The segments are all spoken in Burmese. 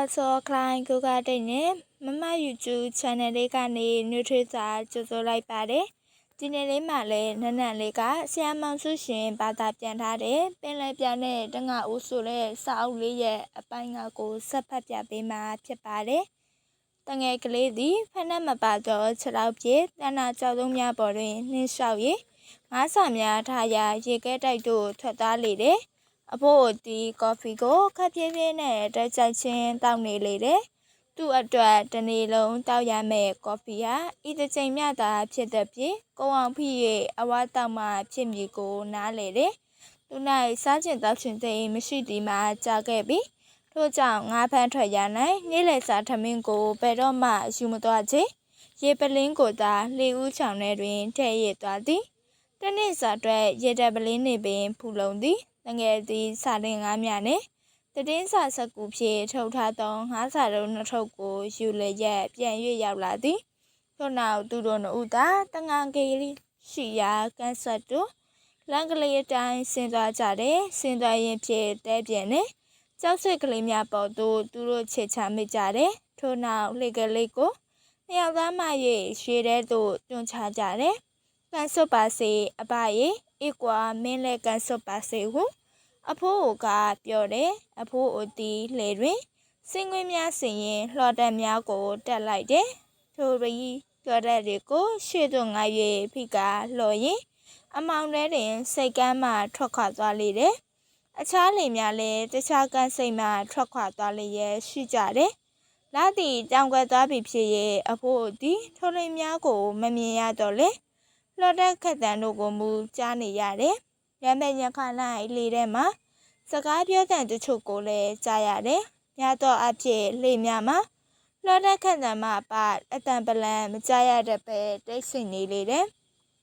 also client ကိုကတိတ်နဲ့မမ YouTube channel လေးကနေ Nutriza ကြိုဆိုလိုက်ပါတယ်ဒီနေ့လေးမှာလည်းနက်နက်လေးကဆရာမောင်စုရှင်ဘာသာပြန်ထားတဲ့ပင်လယ်ပြန်တဲ့တငါဦးဆိုတဲ့စာအုပ်လေးရဲ့အပိုင်းကကိုဆက်ဖတ်ပြပေးမှာဖြစ်ပါတယ်တငယ်ကလေးသည်ဖက်နှက်မပါသောခြေထောက်ဖြင့်တဏ္ဍကြောက်သုံးများပေါ်တွင်နှင်းလျှောက်၍ငါးစာများထားရာရေခဲတိုက်သို့ထွက်သားလေတယ် အဖို့ဒီကော်ဖီကိုခပ်ပြင်းပြင်းနဲ့တက်ကြိုက်ချင်းတောက်နေလေတယ်။သူ့အတွက်တနေ့လုံးတောက်ရမယ့်ကော်ဖီဟာဤတစ်ချိန်မျှသာဖြစ်တဲ့ပြင်ကိုအောင်ဖိရဲ့အဝါတောက်မှဖြစ်မည်ကိုနားလေတယ်။သူ၌စားကျင်တောက်ချင်တဲ့မရှိသည်မှကြာခဲ့ပြီ။ထို့ကြောင့်ငါးဖန်းထွက်ရနိုင်နေ့လည်စာထမင်းကိုဘယ်တော့မှယူမသွားချေ။ရေပလင်းကိုသာလေဦးချောင်ထဲတွင်ထည့်ရသွားသည်။တနေ့စာအတွက်ရေတပ်ပလင်းနေပင်ဖူလုံသည် တငယ်သည်စာတင်ငါးမြနဲ့တည်င်းစာစကူဖြင့်ထုတ်ထားသောငါးစာတုံးနှစ်ထုပ်ကိုယူလျက်ပြန်၍ရောက်လာသည်ထို့နောက်သူတို့နှစ်ဦးသာတငန်ကေလီရှိရာကန်ဆက်တို့လန်ကလေးအတိုင်းဆင်းသွားကြတယ်ဆင်းသွားရင်ဖြင့်တဲပြန်နေကြောက်စိတ်ကလေးများပေါ်သို့သူတို့ချေချမိကြတယ်ထို့နောက်လှေကလေးကိုနှစ်ယောက်သားမှ၍ရွှေထဲသို့တွန်းချကြတယ်ကန်ဆုပ်ပါစေအဘရဲ့ ဧကွာမင်းလည်းကန်ဆုပ်ပါစေဟုအဖိုးကပြောတယ်အဖိုးအတီလှေတွင်စင်ငွေများဆင်ရင်လှော်တက်များကိုတက်လိုက်တယ်ထိုရီကြော်တဲ့တွေကိုရှေ့သို့ငါ၍ဖိကလှော်ရင်အမောင်ထဲတွင်စိတ်ကမ်းမှထွက်ခွာသွားလေတယ်အခြားလေများလည်းတခြားကန်းစိတ်မှထွက်ခွာသွားလျက်ရှိကြတယ်လာသည့်တောင်ကွယ်သွားပြီဖြစ်ရဲ့အဖိုးသည်ထိုလိမ်များကိုမမြင်ရတော့လေ လှော်တက်ခက်တန်တို့ကိုမူကြားနေရတယ်။ရမ်းမဲ့ညခလိုက်လေထဲမှာစကားပြောတဲ့တချို့ကိုလည်းကြားရတယ်။ညတော့အဖြစ်လေများမှာလှော်တက်ခက်တန်မှာပါအတန်ပလန်မကြားရတဲ့ပဲတိတ်ဆိတ်နေလေတယ်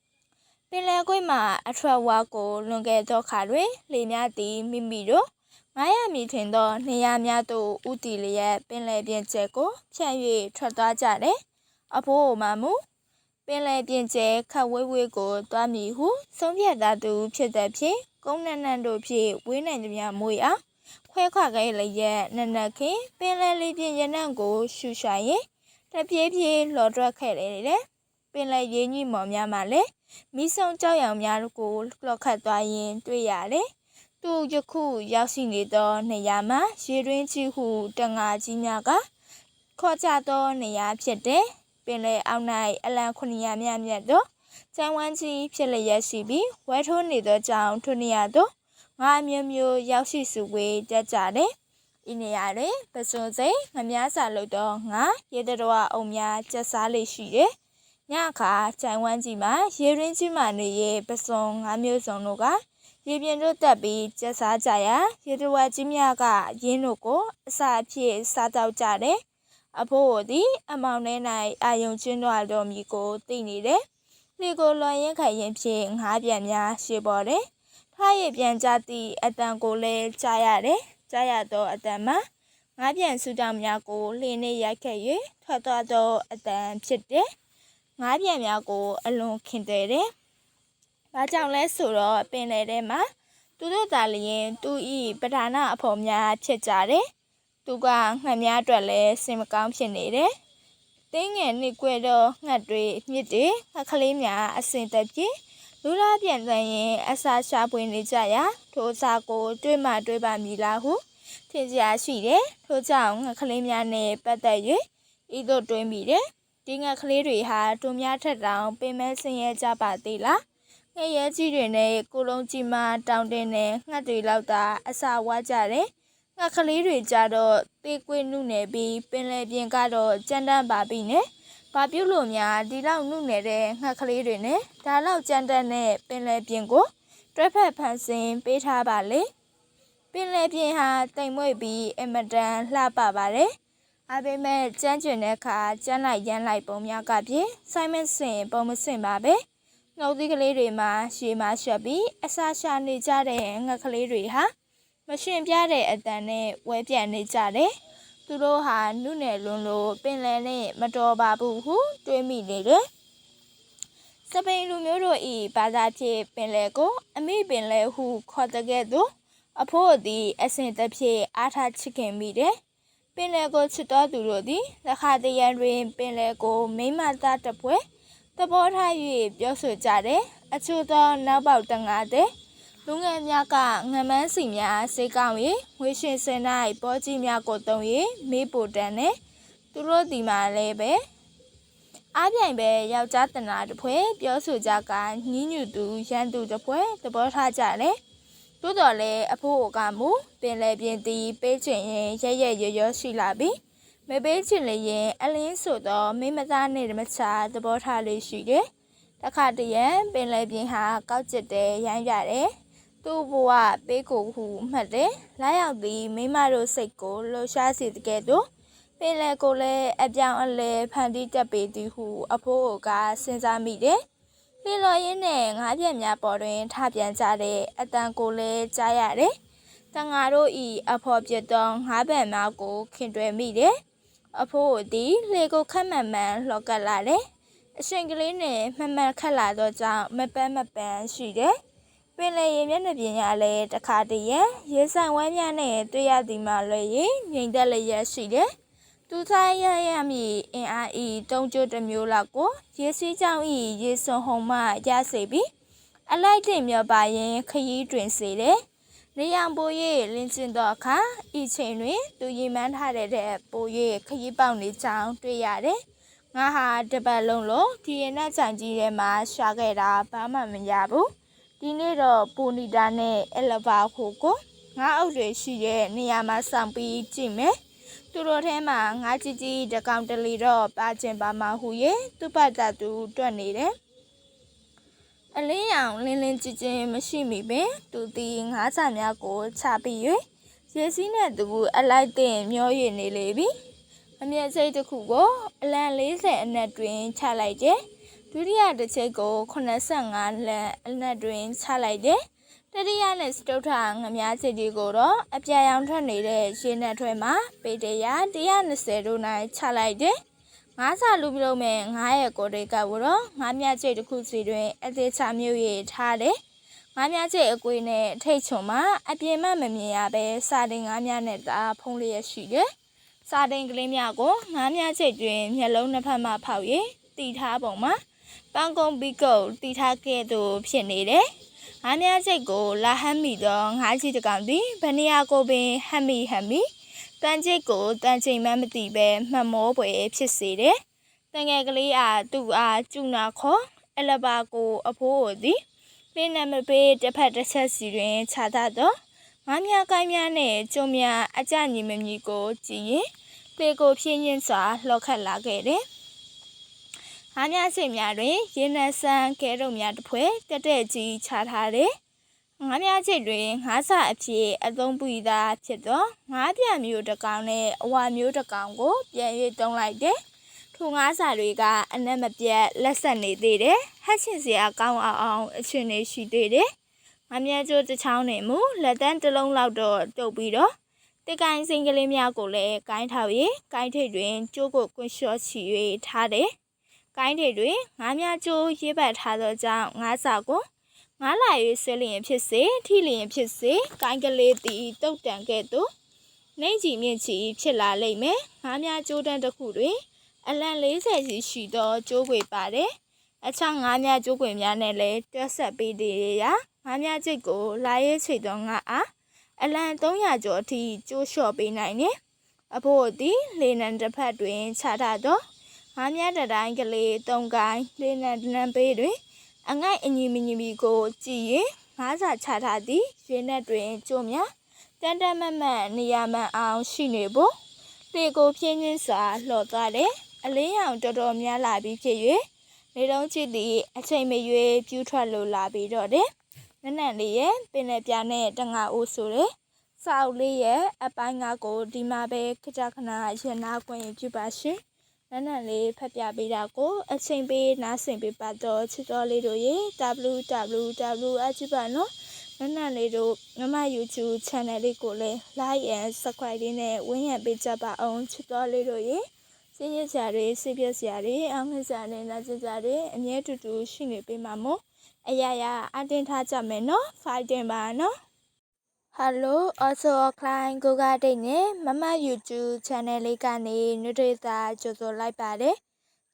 ။ပင်လယ်ကွေ့မှာအထွတ်ဝါကိုလွန်ခဲ့သောခါတွင်လေများသည်မိမိတို့900မီထင်သောနေရာများသို့ဥတီလျက်ပင်လယ်ပြင်ကျဲကိုဖြန့်၍ထွက်သွားကြတယ်။အဖိုးမမူ ပင်လယ်ပြင်ကျဲခတ်ဝေးဝေးကိုတွားမည်ဟုဆုံးဖြတ်သားသူဖြစ်တဲ့ဖြင့်ကုန်းနန်းနန်းတို့ဖြင့်ဝေးနိုင်သမျှမွေအောင်ခွဲခွာခဲ့လျက်နက်နက်ခင်ပင်လယ်လေးပြင်ရနံ့ကိုရှူရှာရင်တပြေးပြေးလော်တွက်ခဲ့လေတယ်ပင်လယ်ရင်းကြီးမော်များမှလည်းမိဆုံကြောက်ရောင်များကိုလော်ခတ်သွားရင်တွေ့ရတယ်သူယခုရောက်ရှိနေသောနေရာမှာရေတွင်းကြီးဟုတငါကြီးများကခေါ်ကြသောနေရာဖြစ်တဲ့ ပင်လယ်အောက်၌အလံ900မြမြတ်သောကျန်းဝန်းကြီးဖြစ်လျက်ရှိပြီးဝဲထိုးနေသောကြောင့်ထိုနေရာသို့ငါမျိုးမျိုးရောက်ရှိစုဝေးတတ်ကြတယ်။ဤနေရာတွင်ပစွန်စိန်ငများစာလို့တော့ငါရေတတော်အုံများကျက်စားလေးရှိတယ်။ညအခါကျန်းဝန်းကြီးမှာရေရင်းကြီးမှနေရဲ့ပစွန်ငါမျိုးစုံတို့ကရေပြင်တို့တက်ပြီးကျက်စားကြရာရေတဝကြီးများကရင်းတို့ကိုအစာအဖြစ်စားတော့ကြတယ်။ အဖိုးသည် အမောင်ထဲ၌အာယုံချင်းတော်တော်မီကိုသိနေတယ်။လေကိုလွန်ရင်ခိုင်ရင်ဖြင့်ငါးပြန်များရှေပေါ်တယ်။ထားရပြန်ကြသည့်အတန်ကိုလည်းကြားရတယ်။ကြားရသောအတန်မှာငါးပြန်စုတောင်များကိုလှင်းနေရိုက်ခဲ့၍ထွက်သွားသောအတန်ဖြစ်တယ်။ငါးပြန်များကို အလွန်ခင်တယ်တယ်။ဘာကြောင့်လဲဆိုတော့ပင်လယ်ထဲမှာသူတို့သာလျင်သူဤပဓာနာအဖို့များဖြစ်ကြတယ် သူကငှက်များအတွက်လည်းစင်မကောင်းဖြစ်နေတယ်။တင်းငယ်နှစ်ကွဲတော့ငှက်တွေမြစ်တွေငှက်ကလေးများအစင်သက်ပြေလူလာပြန်သွန်ရင်အစာရှာပွင့်နေကြရာထိုစာကို တွေးမှတွေးပါမည်လားဟုထင်ရှားရှိတယ်။ထို့ကြောင့်ငှက်ကလေးများနဲ့ပတ်သက်၍ဤသို့တွေးမိတယ်။ဒီငှက်ကလေးတွေဟာတူများထက်တောင်ပင်မဲဆင်းရဲကြပါသေးလား။ငရဲကြီးတွေနဲ့ကိုလုံးကြီးမှတောင်းတင်းနဲ့ငှက်တွေလောက်သာအစာဝါကြတယ် ငှက်ကလေးတွေကြတော့တေးကွေးနုနယ်ပြီးပင်လယ်ပြင်ကတော့ကြမ်းတမ်းပါပြီနဲ့ဘာပြုလို့များဒီလောက်နုနယ်တဲ့ငှက်ကလေးတွေနဲ့ဒါလောက်ကြမ်းတမ်းတဲ့ပင်လယ်ပြင်ကိုတွဲဖက်ဖန်ဆင်းပေးထားပါလေပင်လယ်ပြင်ဟာတိမ်မွေ့ပြီးအမတန်လှပပါတယ်အပေမဲ့ကြမ်းကျင်တဲ့အခါကြမ်းလိုက်ရမ်းလိုက်ပုံများကဖြင့်ဆိုင်မစင်ပုံမစင်ပါပဲငုတ်သီးကလေးတွေမှာရှည်မှရှက်ပြီးအစာရှာနေကြတဲ့ငှက်ကလေးတွေဟာ မရှင်ပြတဲ့အတန်နဲ့ဝဲပြန်နေကြတယ်။သူတို့ဟာနုနယ်လွန်းလို့ပင်လယ်နဲ့မတော်ပါဘူးဟုတွေးမိနေတယ်။စပိန်လူမျိုးတို့ဤဘာသာဖြင့်ပင်လယ်ကိုအမိပင်လယ်ဟုခေါ်တဲ့ကဲ့သို့အဖို့သည်အစဉ်တစ်ဖြင့်အားထားချစ်ခင်မိတယ်။ပင်လယ်ကိုချစ်တော်သူတို့သည်လက်ခတရံတွင် ပင်လယ်ကိုမိမ့်မသားတစ်ပွဲသဘောထား၍ပြောဆိုကြတယ်အချို့သောနောက်ပေါက်တငါသည် လူငယ်များကငမန်းစီများစေးကောင်း၍ဝေရှင်စင်၌ပေါ်ကြီးများကိုတုံ၍မေးပိုတန်နဲ့သူတို့ဒီမှာလည်းပဲအားပြိုင်ပဲယောက်ျားတနာတစ်ဖွဲပြောဆိုကြကညင်းညူသူရန်သူတစ်ဖွဲသဘောထားကြတယ်သို့တော်လည်းအဖို့ကမူပင်လေပြင်းသည်ပေးချင်ရင်ရရရရရှိလာပြီမပေးချင်လည်းရင်အလင်းဆိုတော့မိမသားနဲ့မချသဘောထားလေးရှိတယ်တခါတရံပင်လေပြင်းဟာကောက်ကျစ်တယ်ရိုင်းရတယ် သူ့ဘဝပေးကိုဟုမှတ်တယ်လာရောက်သည်မိမတို့စိတ်ကိုလှရှားစေတကယ်တော့ပင်လေကိုလည်းအပြောင်းအလဲဖန်တီးတက်ပေသည်ဟုအဖိုးကစဉ်းစားမိတယ်။လီလော်ရင်းနဲ့ငါးပြက်များပေါ်တွင်ထပြန်ကြတဲ့အတန်ကိုလည်းကြားရတယ်။တန်ငါတို့ဤအဖော်ပြသောငါးပံများကိုခင်တွယ်မိတယ်။အဖိုးသည်လေကိုခက်မှန်မှန်လှော်ကပ်လာတယ်။အရှင်ကလေးနဲ့မှန်မှန်ခက်လာသောကြောင့်မပန်းမပန်းရှိတယ်။ ပင်လေရေမျက်နှာပြင်ရလဲတခါတည်းရရေဆိုင်ဝမ်းများနဲ့တွေ့ရသည်မှလည်းရေငြိမ်သက်လျက်ရှိတယ်။သူဆိုင်ရရမည်အင်အားဤတုံးကျတစ်မျိုးလောက်ကိုရေစီးကြောင်းဤရေစွန်ဟုံမှရစေပြီးအလိုက်တင်မြော်ပါရင်ခရီးတွင်စေတယ်။နေရန်ပို၍လင်းကျင်သောအခါဤချိန်တွင်သူရင်မှန်းထားတဲ့ပို၍ခရီးပေါက်နေကြောင်းတွေ့ရတယ်။ငါဟာတပတ်လုံးလို့ဒီရနတ်ဆိုင်ကြီးထဲမှာရှာခဲ့တာဘာမှမရဘူး။ ဒီနေ့တော့ပူနီတာနဲ့အလဘာခိုကိုငါအုပ်တွေရှိတဲ့နေရာမှာစောင့်ပြီးကြည့်မယ်။သူတို့ထဲမှာငါကြီးကြီးတကောင်တလီတော့ပါကျင်ပါမဟု ye သူ့ပတ်တာသူတွက်နေတယ်အလင်းရောင်လင်းလင်းကြည်ကြည်မရှိမိပင်သူသည်ငါးစာများကိုချပြီး၍ရေစီးနဲ့သူအလိုက်တင်မျောရည်နေလေပြီအမျက်စိတ်တစ်ခုကိုအလံ40အနက်တွင်ချလိုက်တယ် ဒုတိယတစ်ချက်ကို85လမ်းအနက်တွင်ချလိုက်တယ်တတိယနဲ့စတုထငမားစီတီကိုတော့အပြာရောင်ထွက်နေတဲ့ရေနက်ထွဲမှာပေတရာ120တို့နိုင်ချလိုက်တယ်။ငါးစာလူပြုလုပ်မဲ့ငါးရဲ့ကိုတေကကိုတော့ငါးမြချိတ်တစ်ခုစီတွင်အသေးချမျိုးရထားတယ်။ငါးမြချိတ်အကွေးနဲ့ထိတ်ချုံမှာအပြင်းမမမြင်ရပဲစာတင်ငါးမြနဲ့သာဖုံးလျက်ရှိတယ်။စာတင်ကလေးများကိုငါးမြချိတ်တွင်မျက်လုံးနှစ်ဖက်မှဖောက်၍တီထားပုံမှာ ပန်းကုန်းဘီကုတ်တီထားခဲ့သူဖြစ်နေတယ်။ငါးများစိတ်ကိုလာဟမ်းမိသောငါးချီတကောင်သည်ဗနေယာကိုပင်ဟမ်းမိဟမ်းမိတန်ချိတ်ကိုတန်ချိန်မှမသိပဲမှတ်မောပွဲဖြစ်စေတယ်။တငယ်ကလေးအားသူ့အားကျူနာခေါ်အလဘာကိုအဖိုးသည်ပင်နမပေးတစ်ဖက်တစ်ချက်စီတွင်ခြာတတ်သောငါးများကိုင်းများနှင့်ကျုံများအကြညီမမီကိုကြည်ရင်ပေကိုဖြင်းချင်းစွာလှော်ခတ်လာခဲ့တယ်။ ငါးများစိတ်များတွင်ရေနံဆန်းကဲတို့များတစ်ဖွဲတက်တဲ့ကြီးချထားတယ်။ငါးများစိတ်တွင်ငါးဆအဖြစ်အသုံးပြုသာဖြစ်သောငါးပြမျိုးတစ်ကောင်နဲ့အဝါမျိုးတစ်ကောင်ကိုပြန်၍တုံးလိုက်တယ်။ထိုငါးစာတွေကအနက်မပြတ်လက်ဆက်နေသေးတယ်။ဟက်ချင်စရာကောင်းအောင်အောင်အချင်းနေရှိသေးတယ်။ငါးများကျိုးတစ်ချောင်းနဲ့မူလက်တန်းတစ်လုံးလောက်တော့တုပ်ပြီးတော့တကိုင်းစိန်ကလေးများကိုလည်းကိုင်းထောက်၍ကိုင်းထိပ်တွင်ကျိုးကိုကွန်းလျှော့ချီ၍ထားတယ်။ ကိုင်းတွေတွင်ငါးများကျိုးရေးပတ်ထားသောကြောင့်ငါးစာကိုငါးလာ၍ဆွဲလျင်ဖြစ်စေထိလျင်ဖြစ်စေကိုင်းကလေးသည်တုတ်တန်ကဲ့သို့နှိမ့်ချီမြင့်ချီဖြစ်လာလိမ့်မယ်ငါးများကျိုးတန်းတစ်ခုတွင်အလံ40စီရှိသောကျိုးခွေပါတယ်အချောင်းငါးများကျိုးခွေများနဲ့လည်းတွက်ဆက်ပေးသေးရငါးများချိတ်ကိုလာရဲချိတ်သောငါအားအလံ300ကျော်အထိကျိုးလျှော့ပေးနိုင်တယ်အဖို့သည်လေနံတစ်ဖက်တွင်ခြားထားသော ငါးမြတ်တတိုင်းကလေးတုံကိုင်းလေးနံနံပေးတွင် အငိုက်အညီမညီမီကိုကြည်ရင်ငါးစာချထားသည်ရွေနက်တွင်ကျိုးများတန်တမတ်မတ်နေရာမှန်အောင်ရှိနေဖို့လေကိုဖြင်းချင်းစွာလှော်သွားတယ်အလင်းရောင်တော်တော်များလာပြီးဖြစ်၍နေတုံးချစ်သည်အချိန်မရွေးပြူးထွက်လိုလာပြီးတော့တယ်နနန့်လေးရဲ့ပင်လယ်ပြာနဲ့တငါအိုးဆိုတဲ့စောက်လေးရဲ့အပိုင်းငါကိုဒီမှာပဲခကြခဏရင်နာခွင့်ပြုပါရှင် နန်းနန်းလေးဖတ်ပြပေးတာကိုအချိန်ပေးနားဆင်ပေးပါတော့ချစ်တော်လေးတို့ရေ www အချစ်ပါနော်နန်းနန်းလေးတို့မမ YouTube channel လေးကိုလည်း like and subscribe လေးနဲ့ဝန်းရံပေးကြပါအောင်ချစ်တော်လေးတို့ရေစင်းရစရာတွေစိတ်ပြစရာတွေအောင်မြင်စရာတွေနာကျင်စရာတွေအမြဲတူတူရှိနေပေးမှာမို့အရာရာအတင်းထားကြမယ်နော် fighting ပါနော် Hello also offline ကိုကတိတ်နဲ့မမ YouTube channel လေးကနေနွေတွေစာကြိုဆိုလိုက်ပါတယ်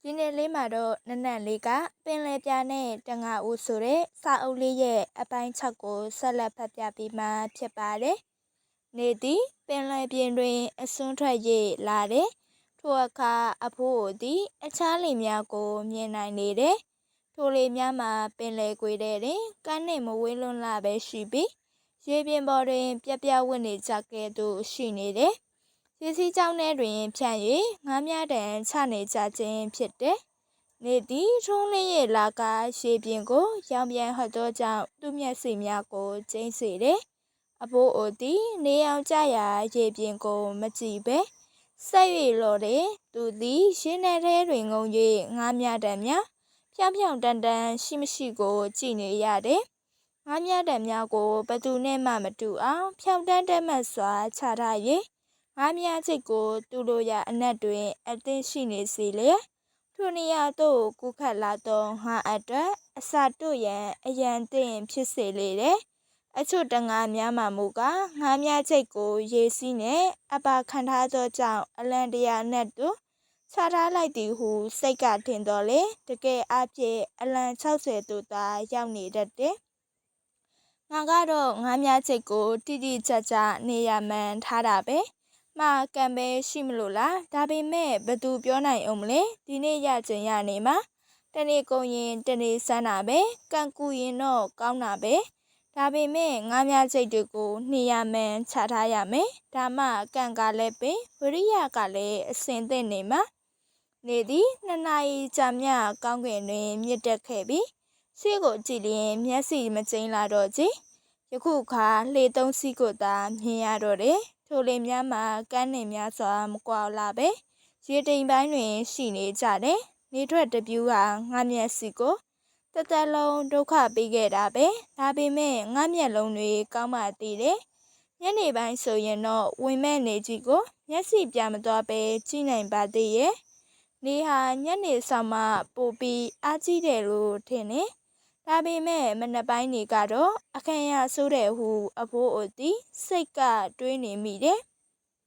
ဒီနေ့လေးမှာတော့နနက်လေးကပင်လယ်ပြာနဲ့တငါဦးဆိုတဲ့စာအုပ်လေးရဲ့အပိုင်း6ကိုဆက်လက်ဖတ်ပြပေးမှာဖြစ်ပါတယ်နေသည်ပင်လယ်ပြင်တွင်အစွန်းထွက်၍လာတယ်ထိုအခါအဖိုးသည် အခြားလေများကို မြင်နိုင်နေတယ်ထိုလေများမှာပင်လယ်ကွေတဲ့တွင်ကမ်းနှင့်မဝေးလွန်းလာပဲရှိပြီး ရေပြင်ပေါ်တွင် ပြက်ပြဝတ်နေကြကဲ့သို့ရှိနေတယ်။ရေစီးကြောင်းထဲတွင် ဖြန့်၍ငားများတန်ချနေကြခြင်းဖြစ်တယ်။နေသည်ထုံးလင်းရဲ့လာကရေပြင်ကို ရောင်ပြန်ဟတ်သောကြောင့်သူ့မျက်စိများကိုကျိန်းစေတယ်။အဖိုးအိုသည်နေအောင်ကြရာရေပြင်ကိုမကြည့်ပဲဆက်၍လော်တယ်။သူသည်ရင်းထဲထဲတွင်ငုံ၍ငားများတန်များဖြောင်ဖြောင်တန်တန်ရှိမရှိကိုကြည့်နေရတယ် ငါးမြတ်တံများကိုဘသူနဲ့မှမတူအောင်ဖြောင်းတန်းတက်မှတ်စွာချထား၍ငါးမြတ်ချိတ်ကိုသူ့လိုရာအနက်တွင် အသင့်ရှိနေစေလျက်ထိုနေရာသို့ကူးခတ်လာသောငါအတွက်အစာတို့ရန်အရန်သင့်ဖြစ်စေလေတယ်အချို့တငါများမှမူကားငါးမြတ်ချိတ်ကိုရေစီးနဲ့အပါခံထားသောကြောင့်အလန်တရာနက်တို့ချထားလိုက်သည်ဟုစိတ်ကထင်တော်လေတကယ်အဖြစ်အလံ60တို့သာရောက်နေတတ်တယ် ငါကတော့ငါးများချိတ်ကိုတိတိကျကျနေရမှန်ထားတာပဲမှားကံပဲရှိမလို့လားဒါပေမဲ့ဘသူပြောနိုင်အောင်မလဲဒီနေ့ရချင်ရနေမှာတနေ့ကုန်ရင်တနေ့စမ်းတာပဲကံကူရင်တော့ကောင်းတာပဲဒါပေမဲ့ငါးများချိတ်တွေကိုနေရမှန်ချထားရမယ်ဒါမှကံကလည်းပင်ဝရိယကလည်းအစင်သင့်နေမှာနေသည်နှစ်နာရီကြာမြကောင်းကင်တွင်မြစ်တက်ခဲ့ပြီး ရှေ့ကိုကြည့်လျင်မျက်စိမကျိန်းလာတော့ကြည်ယခုခါလှေသုံးစီးကိုသာမြင်ရတော့တယ်ထိုလေများမှာကမ်းနှင်များစွာမကွာလာပဲရေတိမ်ပိုင်းတွင်ရှိနေကြတယ်နေထွက်တပြူးဟာငါမျက်စိကိုတသက်လုံးဒုက္ခပေးခဲ့တာပဲဒါပေမဲ့ငါမျက်လုံးတွေကောင်းမှသေးတယ်ညနေပိုင်းဆိုရင်တော့ဝင်မဲ့နေကြီးကိုမျက်စိပြမသွားပဲကြည့်နိုင်ပါသေးရဲ့နေဟာညနေဆောင်မှပိုပြီးအားကြီးတယ်လို့ထင်တယ် ဒါပေမဲ့မနက်ပိုင်းတွေကတော့အခမ်းရဆိုးတယ်ဟုအဖိုးအိုသည်စိတ်ကတွေးနေမိတယ်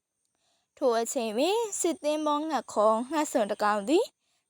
။ထိုအချိန်တွင်စစ်သင်းမောငှက်ခေါ်ငှက်စွန်တကောင်သည်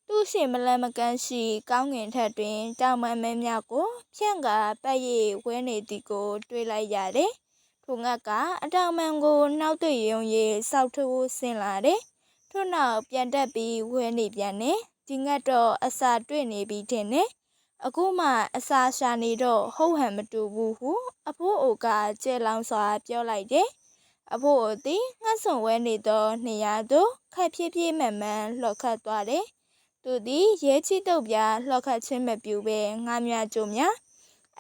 သူ့ရှင်မလန်မကန်းရှိကောင်းငင်ထက်တွင်တောင်ပန်းမဲများကိုဖြန့်ကာပတ်ရည်ဝဲနေသည်ကို တွေးလိုက်ရတယ်။ထိုငှက်ကအတောင်ပန်းကိုနှောက်သွေ့ရုံရည်စောက်ထိုးဆင်းလာတယ်။ထို့နောက်ပြန်တက်ပြီးဝဲနေပြန်တယ်။ဒီငှက်တော့အစာတွေ့နေပြီထင်တယ်။ အခုမှအစာရှာနေတော့ဟုတ်ဟန်မတူဘူးဟုအဖိုးအိုကကြဲလောင်စွာပြောလိုက်တယ်။အဖိုးအိုသည်ငှက်စွန်ဝဲနေသောနေရာသို့ခက်ဖြည်းဖြည်းမှန်မှန်လှော်ခတ်သွားတယ်။သူသည်ရဲချီတုပ်ပြလှော်ခတ်ခြင်းမပြုဘဲငါးများကြိုများ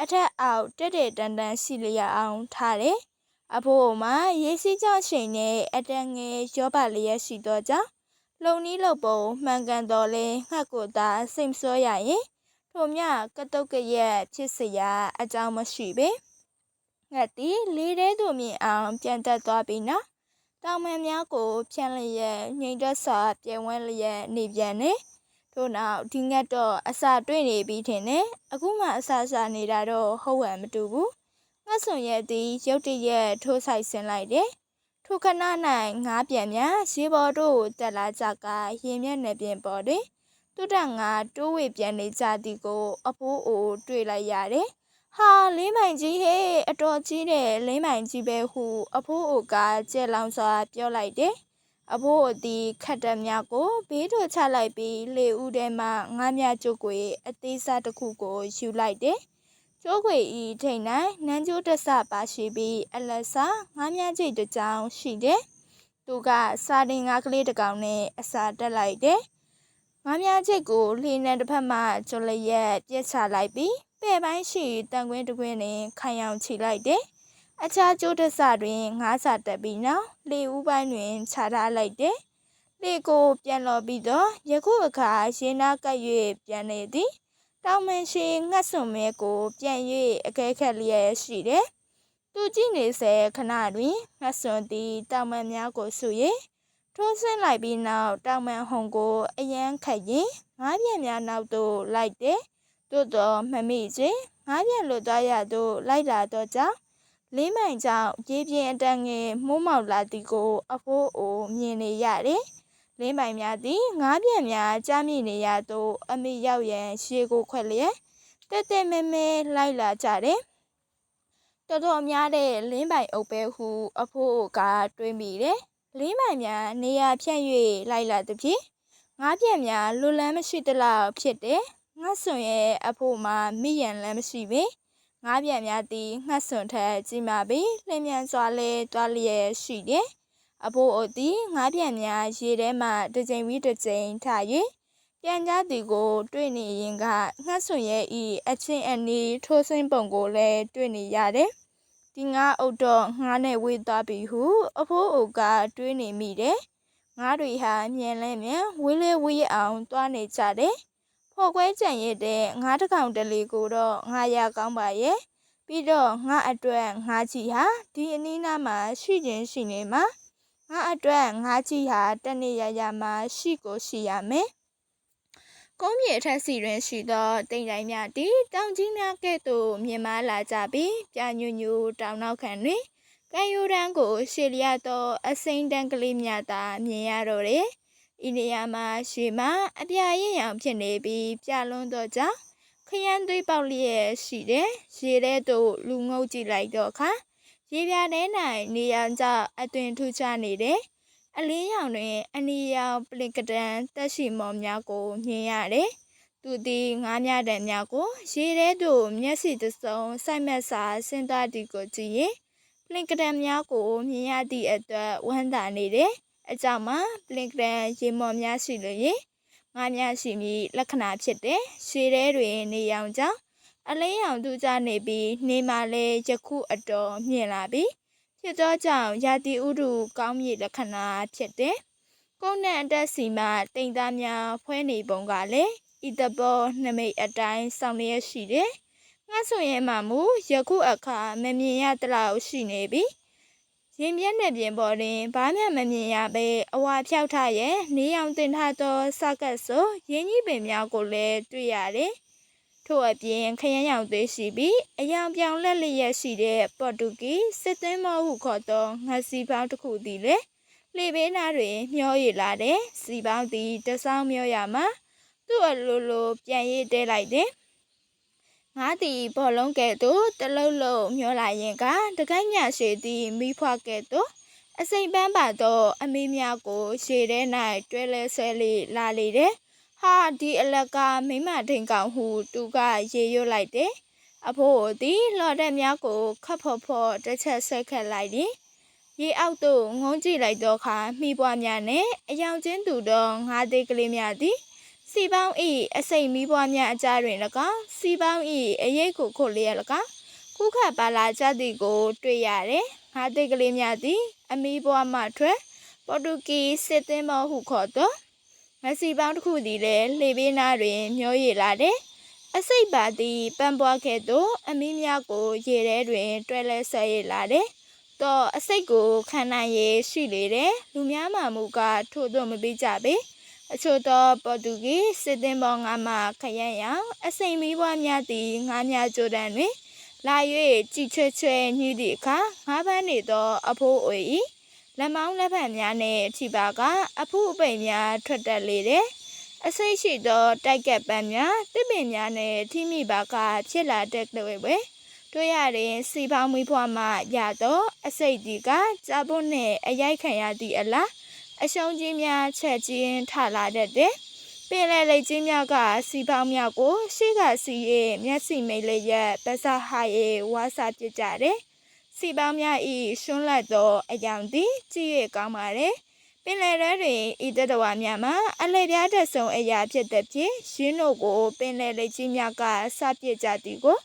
အထက်အောက်တက်တက်တန်တန်ရှိလျက်အောင်ထားတယ်။အဖိုးအိုမှာရေစီးကြောင့်ရှိန်နဲ့အတန်ငယ်ရောပါလျက်ရှိသောကြောင့်လုံနီးလုံပုံမှန်ကန်တော်လဲငှက်ကိုသာစိတ်ဆိုးရရင် ထို့မြကတုတ်ကရက်ဖြစ်စရာအကြောင်းမရှိပေငါသည်လေးထဲသို့မြင်အောင် ပြန်တက်သွားပြီနော်တောင်မန်များကို ဖြန့်လျက်ငိမ့်သက်စွာပြန်ဝဲလျက်နေပြန်နေထို့နောက်ဒီငတ်တော့အစာတွေ့နေပြီးထင်တယ်အခုမှအစာစားနေတာတော့ဟုတ်ဝမ်းမတူဘူးငှက်စွန်ရဲ့သည်ရုတ်တရက်ထိုးဆိုင်ဆင်းလိုက်တယ်ထိုခဏ၌ငါးပြန်များရေပေါ်တို့တက်လာကြကရင်မျက်နှာပြင်ပေါ်တွင် သူတငါတိုးဝေပြန်နေကြသည်ကို အဖိုးအိုတွေ့လိုက်ရတယ်။ဟာလင်းမိုင်ကြီးဟဲ့အတော်ကြီးတယ်လင်းမိုင်ကြီးပဲဟု အဖိုးအိုကကြက်လောင်စွာပြောလိုက်တယ်။အဖိုးအိုသည်ခတ်တများကိုဘေးတို့ချလိုက်ပြီးလေဦးထဲမှငါးမြကျုပ်ကွေအသေးစားတစ်ခုကိုယူလိုက်တယ်။ကျိုးခွေဤထိန်၌နန်းကျိုးတဆပါရှိပြီးအလဆာငါးမြကျိတ်တစ်ကြောင်ရှိတယ်။သူကစာတင်ငါးကလေးတစ်ကောင်နဲ့အစာတက်လိုက်တယ်။ ငါးမြချိတ်ကိုလှေနဲ့တစ်ဖက်မှကျွလျက်ပြစ်ချလိုက်ပြီးပဲ့ပိုင်းရှိတန်ကွင်းတကွင်းတွင်ခိုင်အောင်ခြိလိုက်တယ်။အခြားကျိုးတဆတွင်ငါးစာတက်ပြီးနောက်လေဦးပိုင်းတွင်ခြာထားလိုက်တယ်။လေကိုပြန်လော်ပြီးတော့ယခုအခါရေနာကပ်၍ပြန်နေသည်။တောင်မင်းရှိငှက်စွန်မဲကို ပြန်၍အကဲခတ်လျက်ရှိတယ်။သူကြည့်နေစေခဏတွင်ငှက်စွန်သည်တောင်မန်များကိုဆု၍ ထိုးဆင်းလိုက်ပြီးနောက်တောင်မန်ဟုံကိုအရန်ခတ်ရင်ငားပြက်များနောက်သို့လိုက်တယ်သို့တော်မမိချင်းငားပြက်လွတ်သွားရသို့လိုက်လာတော့ကြောင့်လင်းမိုင်ကြောင့်ရေပြင်းအတန်ငယ်မိုးမောက်လာသည်ကို အဖိုးအိုမြင်နေရတယ်။လင်းမိုင်များသည်ငားပြန်များကြားမိနေရသို့အမိရောက်ရန်ရှေးကိုခွက်လျက်တက်တက်မဲမဲလိုက်လာကြတယ်။တော်တော်များတဲ့လင်းပိုင်အုပ်ပဲဟု အဖိုးအိုကတွေးမိတယ်။ လင်းမိုင်များနေရာဖြန့်၍လိုက်လာသည်ဖြင့်ငားပြန်များလွလန်းမရှိသလောက်ဖြစ်တယ်။ငါဆွန်ရဲ့အဖိုးမှာမိရန်လည်းမရှိပေ။ငါးပြန်များသည်ငှက်စွန်ထက်ကြီးမားပြီးလျင်မြန်စွာလဲတွားလျက်ရှိတယ်။အဖိုးအိုသည်ငါးပြန်များရေထဲမှတစ်ကြိမ်ပြီးတစ်ကြိမ်ထ၍ပြန်ကြသည်ကို တွေ့နေရင်ကငှက်စွန်ရဲ့ဤအချင်းအနီးထိုးစင်းပုံကိုလည်းတွေ့နေရတယ်။ ဒီငါအုတ်တော့ငါနဲ့ဝေးသွားပြီဟု အဖိုးအိုကတွေးနေမိတယ်။ငါတွေဟာမြန်လဲမြန်ဝေးလဲဝေးအောင်သွားနေကြတယ်။ဖော်ခွဲကြံရတဲ့ငါးတကောင်တလေကိုတော့ငါရကောင်းပါရဲ့ပြီးတော့ငါအတွက်ငါချီဟာဒီအနည်းနားမှာရှိခြင်းရှိနေမှာငါအတွက်ငါချီဟာတနေ့ရရမှာရှိကိုရှိရမယ် ကုန်းမြေထက်စီတွင်ရှိသောတိမ်တိုင်းများသည်တောင်ကြီးများကဲ့သို့မြင်မာလာကြပြီးပြညွညူတောင်နောက်ခံတွင်ကံယူရန်ကိုရှေလျက်သော အစိမ့်တန်းကလေးများသာမြင်ရတော့တယ်။ဤနေရာမှာရွှေမှာအပြာရင်ရောင်ဖြစ်နေပြီးပြလွန်းတော့ကြောင့်ခရမ်းသွေးပေါက်လျက်ရှိတယ်ရေထဲသို့လူငုပ်ကြည့်လိုက်တော့ခါရေပြာထဲ၌နေရန်ကြောင့်အသွင်ထူးခြားနေတယ် အလင်းရောင်တွင် အနီရောင်ပလင်ကတန်တက်ရှိမော်များကို မြင်ရတယ်သူသည်ငားများတံများကို ရေထဲသို့မျက်စိတစုံစိုက်မက်စာဆင်းသွားသည်ကိုကြည့်ရင်ပလင်ကတန်များကိုမြင်ရသည့်အတွက်ဝမ်းသာနေတယ်အကြောင်းမှာပလင်ကရန်ရေမော်များရှိလို့ရင်ငါးများရှိမည်လက္ခဏာဖြစ်တဲ့ရှေးထဲတွင် နေရောင်ကြောင့်အလင်းရောင်ထူးခြားနေပြီးနေမှလည်းယခုအတော်မြင့်လာပြီး ဖြစ်သောကြောင့်ရာသီဥတုကောင်းမြင့်လက္ခဏာဖြစ်တဲ့ကုန်းနဲ့အတက်စီမှတိမ်သားများဖွဲနေပုံကလည်းဤတဘောနမိတ်အတိုင်းဆောင်လျက်ရှိတယ်ငါဆိုရင်မှမူယခုအခါမမြင်ရတလောက်ရှိနေပြီရင်မျက်နှာပြင်ပေါ်တွင်ဘာမျှမမြင်ရဘဲအဝါဖြောက်ထရဲ့နေအောင်တင်ထားသောစကတ်ဆိုရင်းကြီးပင်များကိုလည်းတွေ့ရတယ်။ ထို့အပြင်ခရမ်းရောင်သွေးရှိပြီးအယောင်ပြောင်လက်လျက်ရှိတဲ့ပေါ်တူဂီစစ်သွင်းမဟုခေါ်သောငှက်စီပေါင်းတစ်ခုသည်လေလေဘေးနားတွင်မျောရလာတဲ့စီပေါင်းသည်တဆောင်းမျောရမှာသူ့အလိုလိုပြန်ရည်တဲလိုက်တယ်။ငါသည်ဘောလုံးကဲ့သို့တလုံးလုံးမျောလာရင်ကတကိုင်းညရှိသည်မိဖွားကဲ့သို့အစိမ်ပန်းပါသောအမေးများကိုရှေထဲ၌တွဲလဲဆွဲလေလာလေတယ် ဟာဒီအလကမိမထိန်ကောင်ဟုသူကရေရွတ်လိုက်တယ်အဖိုးသည်လော်တက်များကိုခတ်ဖော်ဖော်တစ်ချက်ဆက်ခတ်လိုက်သည်ရေအောက်သို့ငုံကြည့်လိုက်သောအခါမိပွားများနှင့်အယောင်ချင်းသူသောငါးသေးကလေးများသည်စီပေါင်းဤအစိမ်မီးပွားများအကြားတွင်၎င်းစီပေါင်းဤအရေးကိုခုတ်လျက်၎င်းခုခတ်ပါလာကြသည်ကို တွေ့ရတယ်။ငါသိကလေးများသည် အမီးပွားမှထွက်ပေါ်တူဂီစစ်သင်းမောဟုခေါ်သော မစီပေါင်းတစ်ခုသည်လည်းလေဘေးနားတွင်မျောရည်လာတယ်။အစိတ်ပါသည်ပန်းပွားခဲ့သောအမီးများကိုရေထဲတွင်တွဲလဲဆွဲရည်လာတယ်။တော့အစိတ်ကိုခံနိုင်ရရှိလေတယ်။လူများမှမူကားထို့သို့မပြီးကြပေ။အချို့သောပေါ်တူဂီစစ်သင်းပေါငါမှခရမ်းရောင်အစိမ်မီးပွားများသည်ငါးများကြိုတန်းတွင်လာ၍ကြည်ချွဲချွဲညှိသည့်အခါငါးပန်းနေသောအဖိုးအို၏ လက်မောင်းလက်ဖက်များနှင့်ထိပါကအဖူးအပိန်များထွက်တက်လေတယ်အစိတ်ရှိသောတိုက်ကက်ပန်းများတစ်ပင်များနှင့်ထိမိပါကဖြစ်လာတဲ့တွေ့ပဲတွေ့ရရင်စီပေါင်းမွေးဖွားမှရသောအစိတ်ဒီကကြာပွနှင့်အရိုက်ခံရသည့်အလားအရှုံးကြီးများချက်ချင်းထလာတတ်တယ်။ပင်လယ်လိပ်ကြီးများကစီပေါင်းများကို ရှေ့ကစီရဲ့မျက်စိမိတ်လေးရက်ပစဟာရဲ့ဝါစာပြကြတယ်။ စီပေါင်းများဤရှွန်းလက်သောအယောင်သည်ကြည့်ရကောင်းပါတယ်။ပင်လယ်ထဲတွင်ဤတတဝါများမှာအလဲပြားတက်ဆုံအရာဖြစ်တဲ့ဖြင့်ရင်းတို့ကိုပင်လယ်လိပ်ကြီးများကစပြကြသည်ကို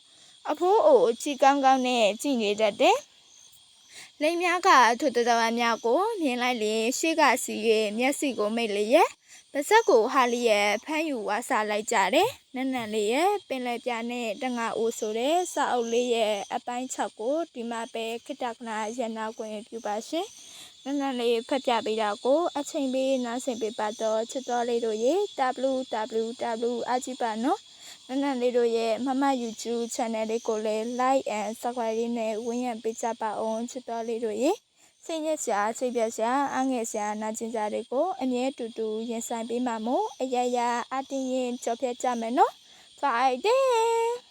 အဖိုးအိုချီကောင်းကောင်းနဲ့ကြည့်နေတတ်တယ်။လိမ်များကထိုတတဝါများကိုမြင်လိုက်လျင်ရှေ့ကစီ၍မျက်စိကိုမိတ်လျက် ပါဇက်ကိုဟာလျက်ဖမ်းယူဝါစာလိုက်ကြတယ်နက်နက်လေးရဲ့ပင်လယ်ပြနဲ့တငါအိုးဆိုတဲ့စာအုပ်လေးရဲ့အပိုင်း6ကိုဒီမှာပဲခိတကနာရန်နာခွင့်ပြုပါရှင်နက်နက်လေးဖတ်ပြပေးတာကိုအချိန်ပေးနားဆင်ပေးပါတော့ချစ်တော်လေးတို့ရေ www အကြည့်ပါနော်နနနလေးတို့ရဲ့မမ YouTube channel လေးကိုလည်း like and subscribe လေးနဲ့ဝင်ရပေးကြပါအောင်ချစ်တော်လေးတို့ရေ စိတ်ညစ်စရာစိတ်ပြက်စရာအငဲ့စရာနာကျင်စရာတွေကိုအမြဲတူတူရင်ဆိုင်ပေးမှာမို့အရရအတင်းရင်ကြော်ဖြတ်ကြမယ်နော် Friday